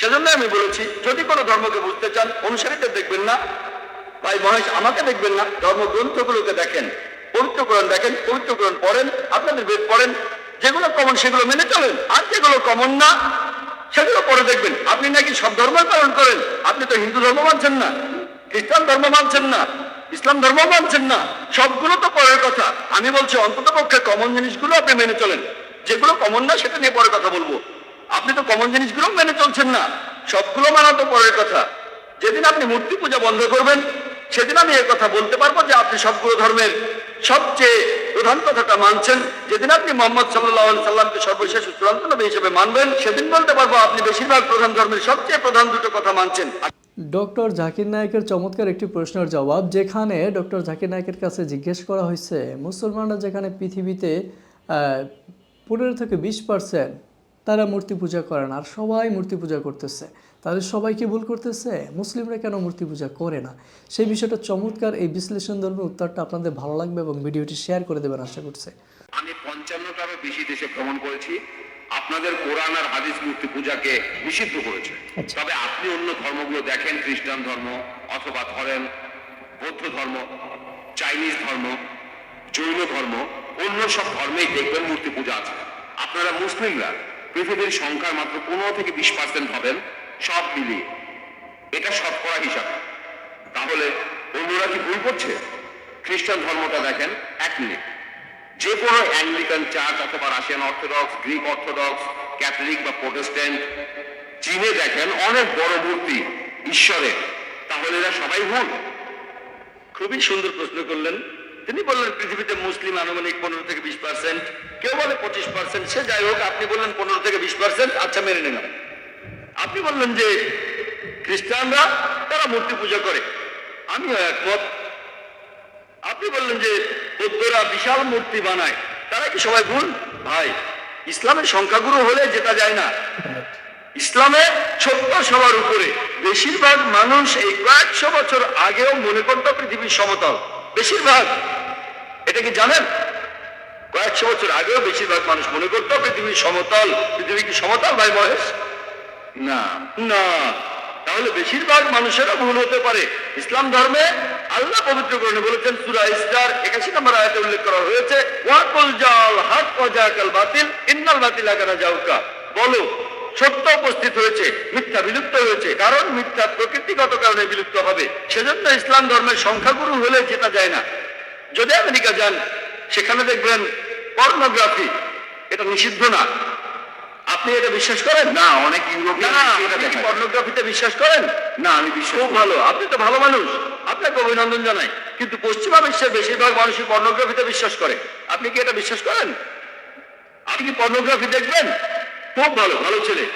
সেজন্য আমি বলেছি, যদি কোনো ধর্মকে বুঝতে চান, অনুসারীদের দেখবেন না। ভাই মহেশ, আমাকে দেখবেন না। ধর্মগ্রন্থগুলোকে দেখেন, পবিত্রকরণ দেখেন, পবিত্রকরণ পড়েন, আপনাদের বেদ পড়েন, যেগুলো কমন সেগুলো মেনে চলেন, আর যেগুলো কমন না, সেগুলো পরে দেখবেন। আপনি নাকি সব ধর্ম পালন করেন? আপনি তো হিন্দু ধর্ম মানছেন না, খ্রিস্টান ধর্ম মানছেন না, ইসলাম ধর্ম মানছেন না, সবগুলো তো পরের কথা। আমি বলছি অন্তত পক্ষে কমন জিনিসগুলো আপনি মেনে চলেন। যেগুলো কমন না, সেটা নিয়ে পরে কথা বলব। আপনি তো কমন জিনিসগুলো মেনে চলছেন না। সবগুলো মানা তো পরের কথা। যেদিন আপনি মূর্তি পূজা বন্ধ করবেন, সেদিন আমি কথা বলতে পারব যে আপনি সবগুলো ধর্মের সবচেয়ে প্রধান কথাটা মানছেন। যেদিন আপনি মোহাম্মদ সাল্লাহ সাল্লামকে সর্বশেষ চূড়ান্ত নবী হিসেবে মানবেন, সেদিন বলতে পারব আপনি বেশিরভাগ প্রধান ধর্মের সবচেয়ে প্রধান দুটো কথা মানছেন। ডক্টর জাকির নায়কের চমৎকার একটি প্রশ্নের জবাব, যেখানে ডক্টর জাকির নায়কের কাছে জিজ্ঞেস করা হয়েছে, মুসলমানরা যেখানে পৃথিবীতে পনেরো থেকে বিশ পার্সেন্ট তারা মূর্তি পূজা করেন আর সবাই মূর্তি পূজা করতেছে। তাদের সবাই কি ভুল করতেছে মুসলিমরা কেন মূর্তি পূজা করে না? সেই বিষয়টা চমৎকার এই বিশ্লেষণ ধর্মী উত্তরটা আপনাদের ভালো লাগবে এবং ভিডিওটি শেয়ার করে দেবেন আশা করছে। আমি পঞ্চান্নটারও বেশি দেশে ভ্রমণ করেছি। আপনাদের কোরআন আর হাদিস মূর্তি পূজাকে নিষিদ্ধ করেছে। আচ্ছা। তবে আপনি অন্য ধর্মগুলো দেখেন খ্রিস্টান ধর্ম অথবা ধরেন বৌদ্ধ ধর্ম চাইনিজ ধর্ম জৈন ধর্ম অন্য সব ধর্মেই দেখবেন মূর্তি পূজা আছে। আপনারা মুসলিমরা পৃথিবীর সংখ্যার মাত্র পনেরো থেকে বিশ পার্সেন্ট হবেন সব মিলিয়ে। এটা শতকরা হিসাবে। তাহলে অন্যরা কি ভুল করছে? খ্রিস্টান ধর্মটা দেখেন এক মিনিট। যে কোনো অ্যাংলিকান চার্চ অথবা Russian orthodox, Greek orthodox, Catholic বা প্রোটেস্ট্যান্ট, চীনে দেখেন অনেক বড় মূর্তি ঈশ্বরের। তাহলে এরা সবাই ভুল। খুবই সুন্দর প্রশ্ন করলেন। তিনি বললেন, পৃথিবীতে মুসলিম আনুমানিক পনেরো থেকে বিশ পার্সেন্ট কেউ বলে পঁচিশ পার্সেন্ট সে যাই হোক, আপনি বললেন পনেরো থেকে বিশ পার্সেন্ট আচ্ছা মেনে নিলাম। আপনি বললেন যে, খ্রিস্টানরা তারা মূর্তি পূজা করে, আমিও একমত। আপনি বললেন যে, বৌদ্ধরা বিশাল মূর্তি বানায়, তারা কি সবাই ভুল? ভাই, ইসলামের সংখ্যাগুরু হলে যেটা যায় না। ইসলামে ছোট্ট সবার উপরে, বেশিরভাগ মানুষ এই কয়েকশো বছর আগেও মনে করতো পৃথিবীর সমতল, বেশিরভাগ। এটা কি জানেন? কয়েকশো বছর আগেও বেশিরভাগ মানুষ মনে করতো পৃথিবীর সমতল পৃথিবী কি সমতল ভাই মহেশ? না না। তাহলে বেশিরভাগ মানুষেরও ভুল হতে পারে। ইসলাম ধর্মে আল্লাহ পবিত্র করণে বলেছেন, সুরা ইস্টার একাশি নম্বর আয়াতে উল্লেখ করা হয়েছে বাতিল বাতিল আগানা যাউকা বলো, সত্য উপস্থিত হয়েছে, মিথ্যা বিলুপ্ত হয়েছে। কারণ মিথ্যা প্রকৃতিগত কারণে বিলুপ্ত হবে। সেজন্য ইসলাম ধর্মের সংখ্যাগুরু হলে যেটা যায় না। যদি আমেরিকা যান সেখানে দেখবেন পর্নোগ্রাফি এটা নিষিদ্ধ না। আপনি এটা বিশ্বাস করেন? না অনেক। পর্নোগ্রাফিতে বিশ্বাস করেন? না আমি বিশ্বাস খুব ভালো আপনি তো ভালো মানুষ। আপনাকে অভিনন্দন জানাই। কিন্তু পশ্চিমা বিশ্বের বেশিরভাগ মানুষই পর্নোগ্রাফিতে বিশ্বাস করে। আপনি কি এটা বিশ্বাস করেন? আপনি কি পর্নোগ্রাফি দেখবেন? খুব ভালো ভালো ছেলে।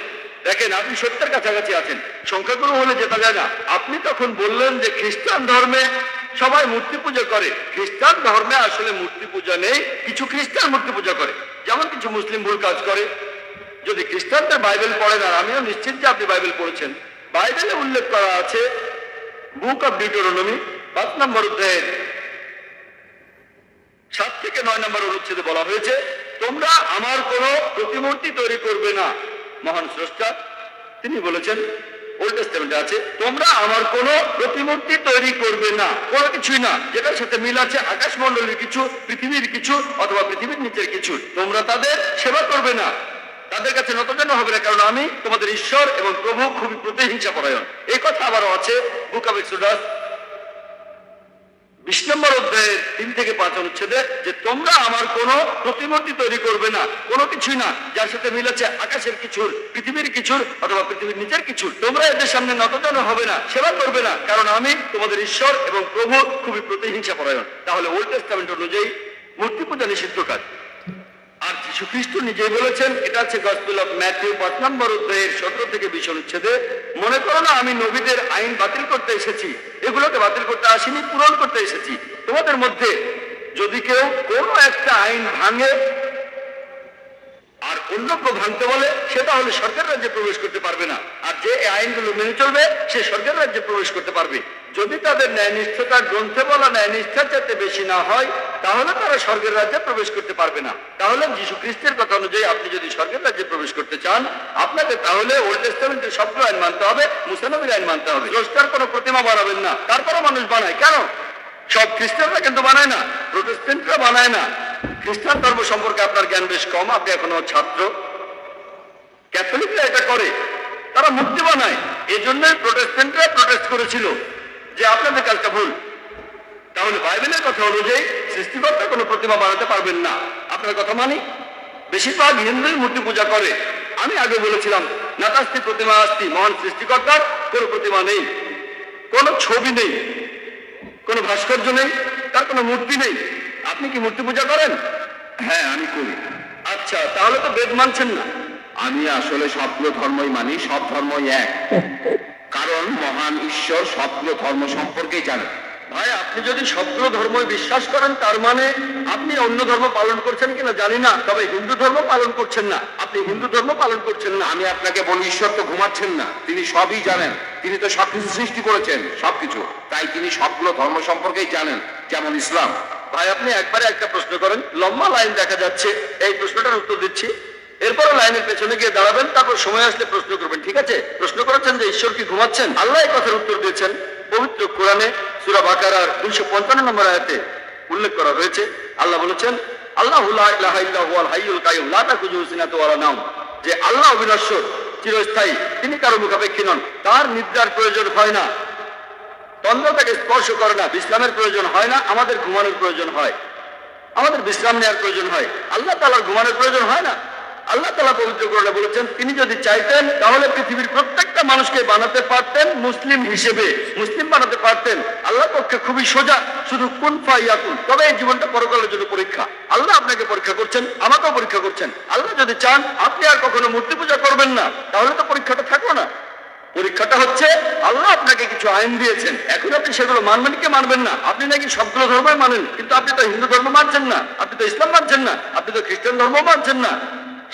দেখেন আপনি সত্যের কাছাকাছি আছেন। সংখ্যাগুলো হলে যেটা যায় না। আপনি তখন বললেন যে খ্রিস্টান ধর্মে সবাই মূর্তি পূজা করে। খ্রিস্টান ধর্মে আসলে মূর্তি পূজা নেই, কিছু খ্রিস্টান মূর্তি পূজা করে। যেমন কিছু মুসলিম ভুল কাজ করে। যদি খ্রিস্টানদের বাইবেল পড়েন, আর আমিও নিশ্চিত যে আপনি বাইবেল পড়েছেন, বাইবেলে উল্লেখ করা আছে, বুক অফ ডিউটোরনমি, পাঁচ নম্বর অধ্যায়ের সাত থেকে নয় নম্বর অনুচ্ছেদে বলা হয়েছে, তোমরা আমার কোনো প্রতিমূর্তি তৈরি করবে না। মহান স্রষ্টা, তিনি বলেছেন আমার কোনো প্রতিমূর্তি তৈরি করবে না। কোনো কিছুই না, যেটার সাথে মিল আছে আকাশমণ্ডলের কিছু, পৃথিবীর কিছু, অথবা পৃথিবীর নিচের কিছু। তোমরা তাদের সেবা করবে না। তাদের কাছে নতজানো হবে না, কারণ আমি তোমাদের ঈশ্বর এবং প্রভু খুবই প্রতিহিংসা পরায়ণ এই কথা আবারও আছে বুক অফ বিশ নম্বর অধ্যায়ের তিন থেকে পাঁচ অনুচ্ছেদে যে তোমরা আমার কোনো প্রতিমূর্তি তৈরি করবে না, কোনো কিছুই না, যার সাথে মিলেছে আকাশের কিছুর, পৃথিবীর কিছুর অথবা পৃথিবীর নিচের কিছুর। তোমরা এদের সামনে নতজন হবে না, সেবা করবে না, কারণ আমি তোমাদের ঈশ্বর এবং প্রভু খুবই প্রতিহিংসা পরায়ণ তাহলে ওল্ড টেস্টামেন্ট অনুযায়ী মূর্তি পূজা নিষিদ্ধ কাজ। আর যীশু খ্রিস্ট নিজেই বলেছেন, এটা হচ্ছে গসপিল অফ ম্যাথিউ পাঁচ নম্বর অধ্যায়ের সতেরো থেকে বিশ অনুচ্ছেদে, মনে করো না, আমি নবীদের আইন বাতিল করতে এসেছি, এগুলোকে বাতিল করতে আসিনি, পূরণ করতে এসেছি। তোমাদের মধ্যে যদি কেউ কোনো একটা আইন ভাঙে আর অন্য কেউ ভাঙতে বলে, সে তাহলে সরকার রাজ্যে প্রবেশ করতে পারবে না। আর যে আইনগুলো মেনে চলবে, সে সরকার রাজ্যে প্রবেশ করতে পারবে। যদি তাদের ন্যায়নিষ্ঠতা, গ্রন্থে বলা ন্যায়নিষ্ঠার যাতে বেশি না হয়, তাহলে তারা স্বর্গের রাজ্যে প্রবেশ করতে পারবে না। তাহলে যীশু খ্রিস্টের কথা অনুযায়ী আপনি যদি স্বর্গের রাজ্যে প্রবেশ করতে চান, আপনাকে তাহলে ওল্ড টেস্টামেন্টের সবগুলো আইন মানতে হবে মুসানবীর আইন মানতে হবে। দ্রষ্টার কোনো প্রতিমা বানাবেন না। তারপরও মানুষ বানায়। কেন? সব খ্রিস্টানরা কিন্তু বানায় না প্রোটেস্টেন্টরা বানায় না। খ্রিস্টান ধর্ম সম্পর্কে আপনার জ্ঞান বেশ কম, আপনি এখনও ছাত্র। ক্যাথলিকরা এটা করে, তারা মূর্তি বানায়। এই জন্যই প্রোটেস্টেন্টরা প্রোটেস্ট করেছিল যে আপনাদের কাজটা ভুল। তাহলে বাইবেলের কথা অনুযায়ী সৃষ্টিকর্তা কোনো প্রতিমা বানাতে পারবেন না। আপনার কথা মানি? বেশিরভাগ হিন্দুই মূর্তি পূজা করে। আমি আগে বলেছিলাম নাতাস্তি প্রতিমা আস্তি, মহান সৃষ্টিকর্তার কোনো প্রতিমা নেই। কোনো ছবি নেই। কোনো ভাস্কর্য নেই। তার কোনো মূর্তি নেই। আপনি কি মূর্তি পূজা করেন? হ্যাঁ আমি করি। আচ্ছা তাহলে তো বেদ মানছেন না। আমি আসলে সবগুলো ধর্মই মানি সব ধর্মই এক। কারণ মহান ঈশ্বর সবগুলো ধর্ম সম্পর্কেই জানেন ভাই আপনি যদি সবগুলো ধর্মই বিশ্বাস করেন তার মানে আপনি অন্য ধর্ম পালন করছেন কিনা জানি না তবে হিন্দু ধর্ম পালন করছেন না। আপনি হিন্দু ধর্ম পালন করছেন না। আমি আপনাকে বলি ঈশ্বর তো ঘুমাচ্ছেন না। তিনি সবই জানেন। তিনি তো সবকিছু সৃষ্টি করেছেন সবকিছু। তাই তিনি সবগুলো ধর্ম সম্পর্কেই জানেন যেমন ইসলাম। ভাই, আপনি একবারে একটা প্রশ্ন করেন। লম্বা লাইন দেখা যাচ্ছে। এই প্রশ্নটার উত্তর দিচ্ছি। এরপরে লাইনের পেছনে গিয়ে দাঁড়াবেন, তারপর সময় আসলে প্রশ্ন করবেন, ঠিক আছে? প্রশ্ন করেছেন যে, ঈশ্বর কি ঘুমাচ্ছেন? আল্লাহ এই কথার উত্তর দিয়েছেন। পবিত্র কোরআনে সুরা বাকারার দুইশো পঞ্চান্ন নম্বর আয়াতে উল্লেখ করা হয়েছে। আল্লাহ বলেছেন, আল্লাহ যে আল্লাহ অবিনশ্বর, চিরস্থায়ী, তিনি কারও মুখাপেক্ষী নন। তার নিদ্রার প্রয়োজন হয় না। তন্দ্র তাকে স্পর্শ করে না। বিশ্রামের প্রয়োজন হয় না, আমাদের ঘুমানোর প্রয়োজন হয়। আমাদের বিশ্রাম নেওয়ার প্রয়োজন হয়। আল্লাহ তালার ঘুমানোর প্রয়োজন হয় না। আল্লাহ তালা পবিত্র করলে বলেছেন, তিনি যদি চাইতেন, তাহলে পৃথিবীর প্রত্যেকটা মানুষকে বানাতে পারতেন মুসলিম হিসেবে। মুসলিম বানাতে পারতেন। আল্লাহ পক্ষে খুবই সোজা, শুধু কুন ফাইয়াকুন তবে এই জীবনটা পরকালের জন্য পরীক্ষা। আল্লাহ আপনাকে পরীক্ষা করছেন, আমাকেও পরীক্ষা করছেন। আল্লাহ যদি চান, আপনি আর কখনো মূর্তি পূজা করবেন না, তাহলে তো পরীক্ষাটা থাকল না। পরীক্ষাটা হচ্ছে, আল্লাহ আপনাকে কিছু আইন দিয়েছেন। এখন আপনি সেগুলো মানবেন কি মানবেন না? আপনি নাকি সবগুলো ধর্মই মানেন, কিন্তু আপনি তো হিন্দু ধর্ম মানছেন না, আপনি তো ইসলাম মানছেন না, আপনি তো খ্রিস্টান ধর্ম মানছেন না,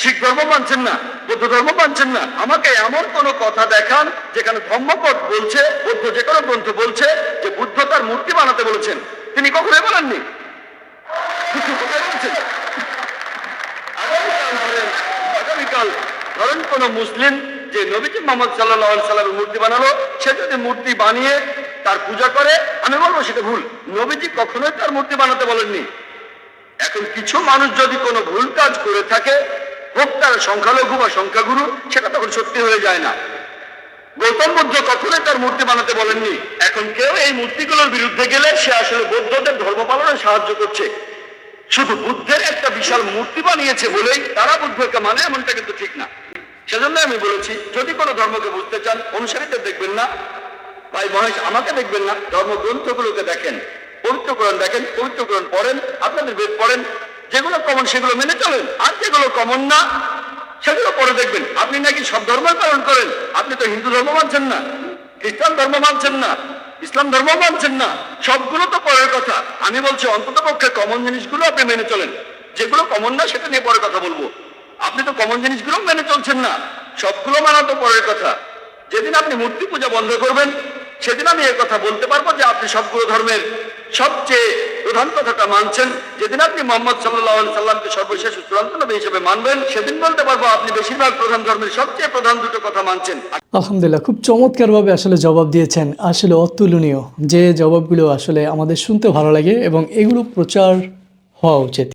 শিখ ধর্ম মানছেন না, বৌদ্ধ ধর্ম মানছেন না। আমাকে এমন কোন কথা দেখান যেখানে ধর্মপদ বলছে, বৌদ্ধ যে কোনো গ্রন্থ বলছে যে বুদ্ধ তার মূর্তি বানাতে বলেছেন। তিনি কখনোই বলেননি। আগামীকাল ধরেন কোন মুসলিম যে নবীজি মোহাম্মদ সাল্লাহ সাল্লামের মূর্তি বানালো, সে যদি মূর্তি বানিয়ে তার পূজা করে, আমি বলব সেটা ভুল। নবীজি কখনোই তার মূর্তি বানাতে বলেননি। এখন কিছু মানুষ যদি কোনো ভুল কাজ করে থাকে হোক তার সংখ্যালঘু বা সংখ্যাগুরু, সেটা তখন সত্যি হয়ে যায় না। গৌতম বুদ্ধ কখনোই তার মূর্তি বানাতে বলেননি। এখন কেউ এই মূর্তিগুলোর বিরুদ্ধে গেলে সে আসলে বৌদ্ধদের ধর্ম পালনে সাহায্য করছে। শুধু বুদ্ধের একটা বিশাল মূর্তি বানিয়েছে বলেই তারা বুদ্ধকে মানে এমনটা কিন্তু ঠিক না। সেজন্য আমি বলেছি, যদি কোনো ধর্মকে বুঝতে চান, অনুসারীদের দেখবেন না। ভাই মহেশ, আমাকে দেখবেন না। ধর্মগ্রন্থগুলোকে দেখেন, পবিত্রকরণ দেখেন, পবিত্রকরণ পড়েন, আপনাদের বেদ পড়েন, যেগুলো কমন সেগুলো মেনে চলেন, আর যেগুলো কমন না, সেগুলো পরে দেখবেন। আপনি নাকি সব ধর্ম পালন করেন? আপনি তো হিন্দু ধর্ম মানছেন না, খ্রিস্টান ধর্ম মানছেন না, ইসলাম ধর্ম মানছেন না, সবগুলো তো পরের কথা। আমি বলছি অন্তত পক্ষে কমন জিনিসগুলো আপনি মেনে চলেন। যেগুলো কমন না, সেটা নিয়ে পরে কথা বলব। আপনি তো কমন জিনিসগুলো মেনে চলছেন না। সবগুলো মানা তো পরের কথা। যেদিন আপনি মূর্তি পূজা বন্ধ করবেন, সেদিন আমি কথা বলতে পারব যে আপনি সবগুলো ধর্মের সবচেয়ে প্রধান কথাটা মানছেন। যেদিন আপনি মোহাম্মদ সাল্লাহ সাল্লামকে সর্বশেষ চূড়ান্ত নবী হিসেবে মানবেন, সেদিন বলতে পারব আপনি বেশিরভাগ প্রধান ধর্মের সবচেয়ে প্রধান দুটো কথা মানছেন। আলহামদুলিল্লাহ, খুব চমৎকারভাবে আসলে জবাব দিয়েছেন। আসলে অতুলনীয় যে জবাবগুলো আসলে আমাদের শুনতে ভালো লাগে এবং এগুলো প্রচার হওয়া উচিত।